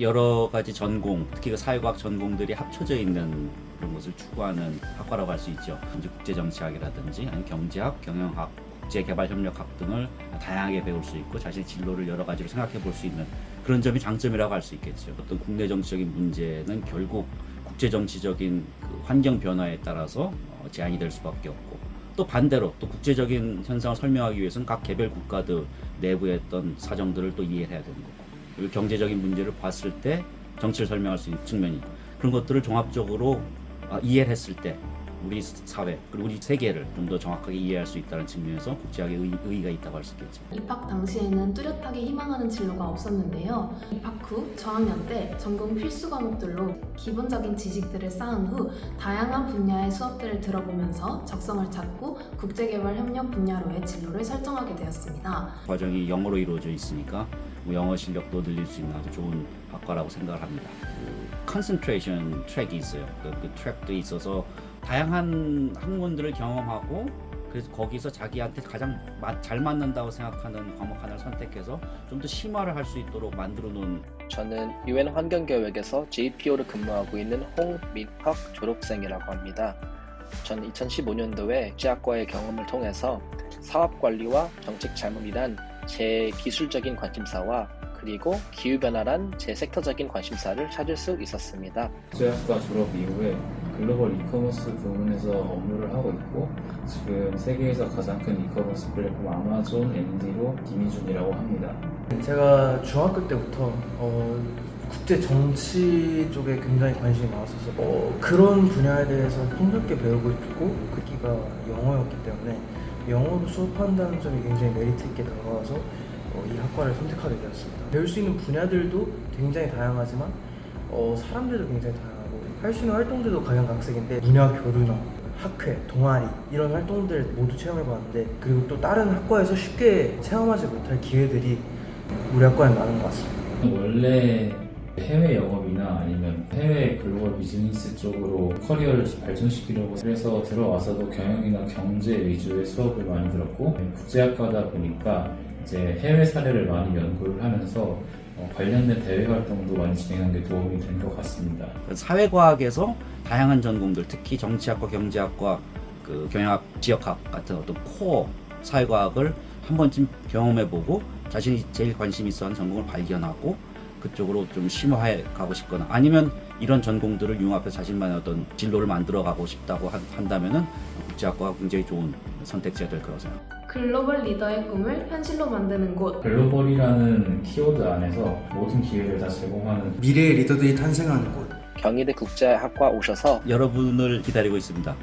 여러 가지 전공, 특히 그 사회과학 전공들이 합쳐져 있는 그런 것을 추구하는 학과라고 할 수 있죠. 이제 국제정치학이라든지 아니면 경제학, 경영학, 국제개발협력학 등을 다양하게 배울 수 있고 자신의 진로를 여러 가지로 생각해 볼 수 있는 그런 점이 장점이라고 할 수 있겠죠. 어떤 국내 정치적인 문제는 결국 국제 정치적인 그 환경 변화에 따라서 어, 제한이 될 수밖에 없고 또 반대로 또 국제적인 현상을 설명하기 위해서는 각 개별 국가들 내부의 어떤 사정들을 또 이해해야 되는 거고 경제적인 문제를 봤을 때 정치를 설명할 수 있는 측면이 그런 것들을 종합적으로 아, 이해를 했을 때 우리 사회 그리고 우리 세계를 좀 더 정확하게 이해할 수 있다는 측면에서 국제학의 의, 의의가 있다고 할 수 있겠죠. 입학 당시에는 뚜렷하게 희망하는 진로가 없었는데요. 입학 후 저학년 때 전공 필수 과목들로 기본적인 지식들을 쌓은 후 다양한 분야의 수업들을 들어보면서 적성을 찾고 국제개발 협력 분야로의 진로를 설정하게 되었습니다. 과정이 영어로 이루어져 있으니까 뭐 영어 실력도 늘릴 수 있는 아주 좋은 학과라고 생각을 합니다. 그 컨센트레이션 트랙이 있어요. 그, 그 트랙도 있어서 다양한 학문들을 경험하고 그래서 거기서 자기한테 가장 마- 잘 맞는다고 생각하는 과목 하나를 선택해서 좀 더 심화를 할 수 있도록 만들어 놓은 저는 UN 환경교육에서 JPO를 근무하고 있는 홍민혁 졸업생이라고 합니다. 저는 2015년도에 국제학과의 경험을 통해서 사업관리와 정책 잘못이란 제 기술적인 관심사와 그리고 기후변화란 제 섹터적인 관심사를 찾을 수 있었습니다. 국제학과 졸업 이후에 글로벌 이커머스 부문에서 업무를 하고 있고 지금 세계에서 가장 큰 이커머스 플랫폼 아마존 MD로 김희준이라고 합니다. 제가 중학교 때부터 어, 국제 정치 쪽에 굉장히 관심이 많았어서 어, 그런 분야에 대해서 힘들게 배우고 있고 그기가 영어였기 때문에 영어로 수업한다는 점이 굉장히 메리트 있게 다가와서 어, 이 학과를 선택하게 되었습니다. 배울 수 있는 분야들도 굉장히 다양하지만 어, 사람들도 굉장히 다양하고 할 수 있는 활동들도 각양각색인데 문화 교류나 학회, 동아리 이런 활동들 모두 체험해봤는데 그리고 또 다른 학과에서 쉽게 체험하지 못할 기회들이 우리 학과에 많은 것 같습니다. 원래 해외 영업이나 아니면 해외 글로벌 비즈니스 쪽으로 커리어를 발전시키려고 그래서 들어와서도 경영이나 경제 위주의 수업을 많이 들었고 국제학과다 보니까 이제 해외 사례를 많이 연구를 하면서 어, 관련된 대외 활동도 많이 진행한 게 도움이 된 것 같습니다. 사회과학에서 다양한 전공들, 특히 정치학과, 경제학과, 그 경영학, 지역학 같은 어떤 코어 사회과학을 한 번쯤 경험해보고 자신이 제일 관심 있어하는 전공을 발견하고 그쪽으로 좀 심화해 가고 싶거나 아니면 이런 전공들을 융합해서 자신만의 어떤 진로를 만들어 가고 싶다고 한- 한다면은 국제학과가 굉장히 좋은 선택지가 될 거라고 생각합니다. 글로벌 리더의 꿈을 현실로 만드는 곳 글로벌이라는 키워드 안에서 모든 기회를 다 제공하는 미래의 리더들이 탄생하는 곳. 경희대 국제학과 오셔서 여러분을 기다리고 있습니다.